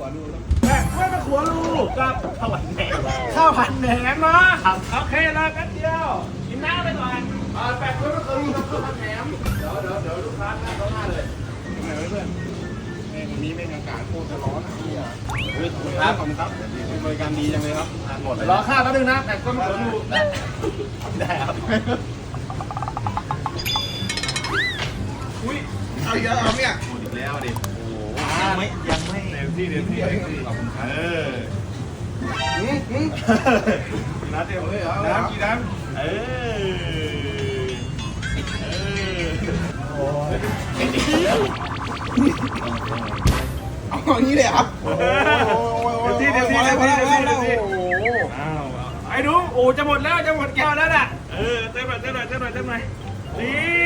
หัวดูแม่ไม่มาขัวลูกกับข้าวหวานแหนมข้าวผัดแหนมเนาะโอเคแล้วกันเดียวกินน้ำไปก่อนอ่าแปะกล้วยมะเขือกับข้าวผัดแหนมเดี๋ยวเดี๋ยวเดี๋ยวลูกค้านั่งเข้ามาเลยทำไมวะเพื่อนแม่งวันนี้แม่งอากาศโคตรจะร้อนอะพี่อะเฮ้ยขอบคุณครับขอบคุณครับบริการดีจังเลยครับทานหมดเลยรอข้าวแป๊บนึงนะแปะกล้วยมะเขือลูได้ครับอุ้ยเอาเยอะเอาเนี่ยหมดอีกแล้วดิโอ้โหยังไม่ยัง ที่เต็มที่เต็มที่ขอบคุณครับเออน้ำเต็มเลยน้ำกี่น้ำเออเออโอ้ยเอาอย่างนี้เลยครับเต็มที่เต็มที่เต็มที่เต็มที่เต็มที่โอ้โหอ้าวไอ้หนูโอ้จะหมดแล้วจะหมดแก้วแล้วน่ะเออเต็มหน่อยเต็มหน่อยเต็มหน่อยเต็มหน่อยนี่